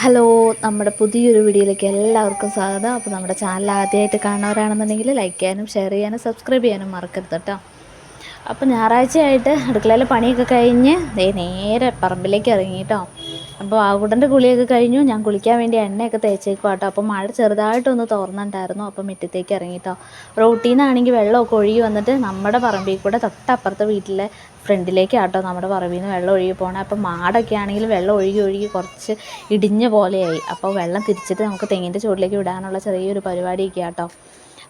Hello നമ്മുടെ പുതിയൊരു വീഡിയോയിലേക്ക് എല്ലാവർക്കും സ്വാഗതം. അപ്പോൾ നമ്മുടെ ചാനൽ ആദ്യമായിട്ട് കാണുന്നവരാണെന്നുണ്ടെങ്കിൽ ലൈക്ക് ചെയ്യാനും ഷെയർ ചെയ്യാനും സബ്സ്ക്രൈബ് ചെയ്യാനും മറക്കരുത് കേട്ടോ. അപ്പോൾ ഞായറാഴ്ചയായിട്ട് അടുക്കളയിലെ പണിയൊക്കെ കഴിഞ്ഞ് നേരെ പറമ്പിലേക്ക് ഇറങ്ങി കേട്ടോ. അപ്പോൾ ആകുടന്റെ കുളിയൊക്കെ കഴിഞ്ഞു. ഞാൻ കുളിക്കാൻ വേണ്ടി എണ്ണയൊക്കെ തേച്ചേക്കും കേട്ടോ. അപ്പോൾ മഴ ചെറുതായിട്ടൊന്ന് തോർന്നുണ്ടായിരുന്നു അപ്പോൾ മുറ്റത്തേക്ക് ഇറങ്ങിയിട്ടോ റോട്ടിൽ നിന്നാണെങ്കിൽ വെള്ളമൊക്കെ ഒഴുകി വന്നിട്ട് നമ്മുടെ പറമ്പിൽ കൂടെ തൊട്ടപ്പുറത്തെ വീട്ടിലെ ഫ്രണ്ടിലേക്ക് ആട്ടോ നമ്മുടെ പറമ്പിൽ നിന്ന് വെള്ളം ഒഴുകി പോകണേ അപ്പോൾ മാടൊക്കെ ആണെങ്കിൽ വെള്ളം ഒഴുകി ഒഴുകി കുറച്ച് ഇടിഞ്ഞ പോലെയായി. അപ്പോൾ വെള്ളം തിരിച്ചിട്ട് നമുക്ക് തെങ്ങിന്റെ ചുവട്ടിലേക്ക് വിടാനുള്ള ചെറിയൊരു പരിപാടിയൊക്കെ ആട്ടോ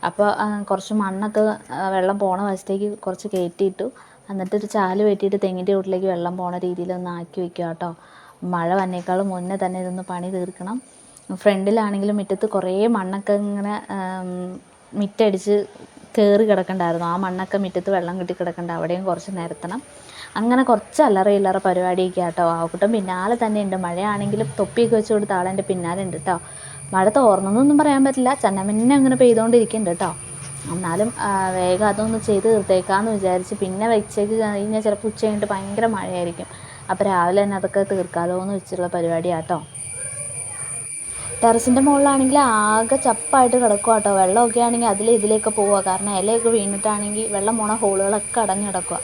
അപ്പോൾ കുറച്ച് മണ്ണൊക്കെ വെള്ളം പോണ വശത്തേക്ക് കുറച്ച് കയറ്റിയിട്ടു. എന്നിട്ടൊരു ചാൽ വെട്ടിയിട്ട് തെങ്ങിന്റെ ചുവട്ടിലേക്ക് വെള്ളം പോണ രീതിയിൽ ഒന്ന് ആക്കി വെക്കുക കേട്ടോ. മഴ വന്നേക്കാളും മുന്നേ തന്നെ ഇതൊന്ന് പണി തീർക്കണം. ഫ്രണ്ടിലാണെങ്കിലും മുറ്റത്ത് കുറേ മണ്ണൊക്കെ ഇങ്ങനെ മിറ്റടിച്ച് കയറി കിടക്കണ്ടായിരുന്നു. ആ മണ്ണൊക്കെ മുറ്റത്ത് വെള്ളം കിട്ടി കിടക്കണ്ട. അവിടെയും കുറച്ച് നിരത്തണം. അങ്ങനെ കുറച്ച് അല്ലറ ഇല്ലറ പരിപാടിയൊക്കെ ആട്ടോ ആവക്കുട്ടം പിന്നാലെ തന്നെ ഉണ്ട്. മഴയാണെങ്കിലും തൊപ്പിയൊക്കെ വെച്ച് കൊടുത്ത ആളെന്റെ പിന്നാലെ ഉണ്ട് കേട്ടോ മഴ തോർന്നൊന്നും പറയാൻ പറ്റില്ല. ചന്നമിന്നെ അങ്ങനെ പെയ്തുകൊണ്ടിരിക്കുന്നുണ്ട് കേട്ടോ എന്നാലും വേഗം അതൊന്ന് ചെയ്ത് തീർത്തേക്കാന്ന് വിചാരിച്ച് പിന്നെ വെച്ചേക്ക് കഴിഞ്ഞാൽ ചിലപ്പോൾ ഉച്ച കഴിഞ്ഞിട്ട് ഭയങ്കര മഴയായിരിക്കും. അപ്പോൾ രാവിലെ തന്നെ അതൊക്കെ തീർക്കാലോ എന്ന് വെച്ചുള്ള പരിപാടിയാട്ടോ. ടെറസിന്റെ മുകളിലാണെങ്കിൽ ആകെ ചപ്പായിട്ട് കിടക്കുക കേട്ടോ വെള്ളമൊക്കെ ആണെങ്കിൽ അതിൽ ഇതിലേക്ക് പോവുക. കാരണം ഇലയൊക്കെ വീണിട്ടാണെങ്കിൽ വെള്ളം പോണ ഹോളുകളൊക്കെ അടഞ്ഞു കിടക്കുക.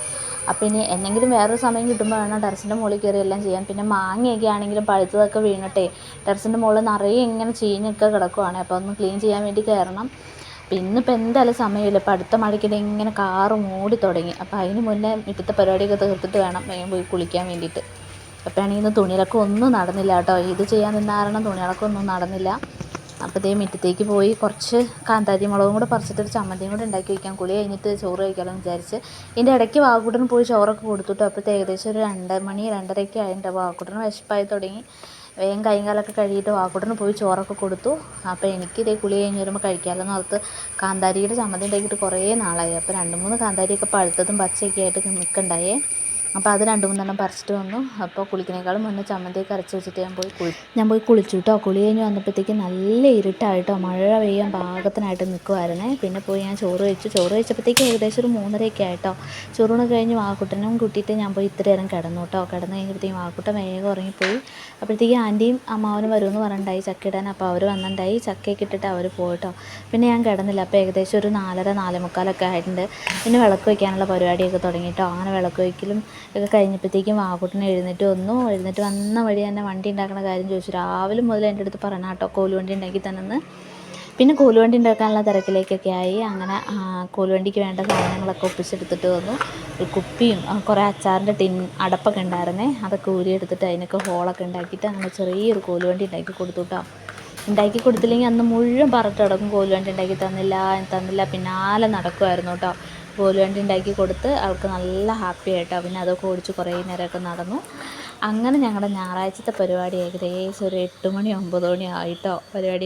അപ്പോൾ ഇനി എന്തെങ്കിലും വേറൊരു സമയം കിട്ടുമ്പോൾ വേണം ടെറസിന്റെ മുകളിൽ കയറി എല്ലാം ചെയ്യാൻ. പിന്നെ മാങ്ങയൊക്കെ ആണെങ്കിലും പഴുത്തതൊക്കെ വീണിട്ടേ ടെറസിന്റെ മുകളിൽ നിറയെ ഇങ്ങനെ ചീഞ്ഞൊക്കെ കിടക്കുവാണ്. അപ്പോൾ ഒന്ന് ക്ലീൻ ചെയ്യാൻ വേണ്ടി കയറണം. പിന്നെ ഇപ്പം എന്തായാലും സമയമില്ല. ഇപ്പം അടുത്ത മഴയ്ക്കിടെ ഇങ്ങനെ കാറ് മൂടി തുടങ്ങി. അപ്പോൾ അതിന് മുന്നേ മുറ്റത്തെ പരിപാടിയൊക്കെ തീർത്തിട്ട് വേണം വേഗം പോയി കുളിക്കാൻ വേണ്ടിയിട്ട്. അപ്പോൾ ആണെങ്കിൽ ഇന്ന് തുണിയിലൊക്കെ ഒന്നും നടന്നില്ല കേട്ടോ. ഇത് ചെയ്യാൻ നിന്ന കാരണം തുണികളൊക്കെ ഒന്നും നടന്നില്ല. അപ്പോൾ ഇതേ മുറ്റത്തേക്ക് പോയി കുറച്ച് കാന്താരി മുളകും കൂടെ പറിച്ചിട്ട് ഒരു ചമ്മന്തിയും കൂടെ ഉണ്ടാക്കി വയ്ക്കാം. കുളി കഴിഞ്ഞിട്ട് ചോറ് കഴിക്കാമെന്ന് വിചാരിച്ച്. ഇതിന്റെ ഇടയ്ക്ക് വാക്കുട്ടിന് പോയി ചോറൊക്കെ കൊടുത്തിട്ട്. അപ്പോഴത്തെ ഏകദേശം ഒരു രണ്ട് മണി രണ്ടരയ്ക്ക് ആയിട്ട് വാക്കുട്ടിന് വിശപ്പായി തുടങ്ങി. വേഗം കൈയും കാലൊക്കെ കഴുകിയിട്ട് വാക്കുട്ടന് പോയി ചോറൊക്കെ കൊടുത്തു. അപ്പോൾ എനിക്ക് ഇതേ കുളി കഴിഞ്ഞ് വരുമ്പോൾ കഴിക്കാമല്ലോ എന്ന് ഓർത്ത് കാന്താരിയുടെ ചമ്മന്തി ഉണ്ടാക്കിയിട്ട് കുറേ നാളായി. അപ്പോൾ രണ്ട് മൂന്ന് കാന്താരിയൊക്കെ പഴുത്തതും പച്ചയൊക്കെ ആയിട്ട് നിൽക്കണ്ടായേ അപ്പോൾ അത് രണ്ട് മൂന്നെണ്ണം പറിച്ചിട്ട് വന്നു. അപ്പോൾ കുളിക്കുന്നതിനേക്കാളും മുന്നേ ചമ്മന്തിയൊക്കെ അരച്ച് വെച്ചിട്ട് ഞാൻ പോയി കുളി ഞാൻ പോയി കുളിച്ചു കേട്ടോ കുളി കഴിഞ്ഞ് വന്നപ്പോഴത്തേക്ക് നല്ല ഇരുട്ടായിട്ടോ. മഴ പെയ്യാൻ പാകത്തിനായിട്ട് നിൽക്കുമായിരുന്നേ പിന്നെ പോയി ഞാൻ ചോറ് കഴിച്ചു. ചോറ് കഴിച്ചപ്പോഴത്തേക്ക് ഏകദേശം ഒരു മൂന്നരയൊക്കെ ആയിട്ടോ. ചോറൂണ് കഴിഞ്ഞ് വാക്കുട്ടനും കുട്ടിയിട്ട് ഞാൻ പോയി ഇത്ര നേരം കിടന്നു കേട്ടോ കിടന്ന് കഴിഞ്ഞപ്പോഴത്തേക്കും വാക്കുട്ടൻ വേഗം ഉറങ്ങിപ്പോയി. അപ്പോഴത്തേക്ക് ആന്റിയും അമ്മാവനും വരുമെന്ന് പറഞ്ഞിട്ടുണ്ടായി. ചക്ക ഇടാൻ അപ്പോൾ അവർ വന്നിട്ടുണ്ടായി. ചക്കയൊക്കെ ഇട്ടിട്ട് അവർ പോയിട്ടോ പിന്നെ ഞാൻ കിടന്നില്ല. അപ്പോൾ ഏകദേശം ഒരു നാലര നാലേ മുക്കാലൊക്കെ ആയിട്ടുണ്ട്. പിന്നെ വിളക്ക് വയ്ക്കാനുള്ള പരിപാടിയൊക്കെ തുടങ്ങിയിട്ടോ അങ്ങനെ വിളക്ക് വയ്ക്കലും ഒക്കെ കഴിഞ്ഞപ്പോഴത്തേക്കും വാക്കുട്ടിനെ എഴുന്നേറ്റ് വന്നു. എഴുന്നേറ്റ് വന്ന വഴി തന്നെ വണ്ടി ഉണ്ടാക്കുന്ന കാര്യം ചോദിച്ചു. രാവിലെ മുതൽ എന്റെ അടുത്ത് പറഞ്ഞ കേട്ടോ കോലുവണ്ടി ഉണ്ടാക്കി തന്നെന്ന്. പിന്നെ കോലുവണ്ടി ഉണ്ടാക്കാനുള്ള തിരക്കിലേക്കൊക്കെ ആയി. അങ്ങനെ കോലുവണ്ടിക്ക് വേണ്ട സാധനങ്ങളൊക്കെ ഒപ്പിച്ചെടുത്തിട്ട് വന്നു. ഒരു കുപ്പിയും കുറേ അച്ചാറിന്റെ ടിൻ അടപ്പൊക്കെ ഉണ്ടായിരുന്നേ. അതൊക്കെ ഊരിയെടുത്തിട്ട് അതിനൊക്കെ ഹോളൊക്കെ ഉണ്ടാക്കിയിട്ട് അങ്ങനെ ചെറിയൊരു കോലുവണ്ടി ഉണ്ടാക്കി കൊടുത്തു കേട്ടോ. ഉണ്ടാക്കി കൊടുത്തില്ലെങ്കിൽ അന്ന് മുഴുവൻ പറഞ്ഞിട്ട് കിടക്കും. കോലുവണ്ടി ഉണ്ടാക്കി തന്നില്ല തന്നില്ല പിന്നാലെ നടക്കുമായിരുന്നു കേട്ടോ. കോലുവണ്ടി ഉണ്ടാക്കി കൊടുത്ത് അവൾക്ക് നല്ല ഹാപ്പി ആയിട്ടോ. പിന്നെ അതൊക്കെ ഓടിച്ച് കുറേ നേരമൊക്കെ നടന്നു. അങ്ങനെ ഞങ്ങളുടെ ഞായറാഴ്ചത്തെ പരിപാടി ഏകദേശം ഒരു എട്ട് മണി ഒമ്പത് മണി ആയിട്ടോ പരിപാടി.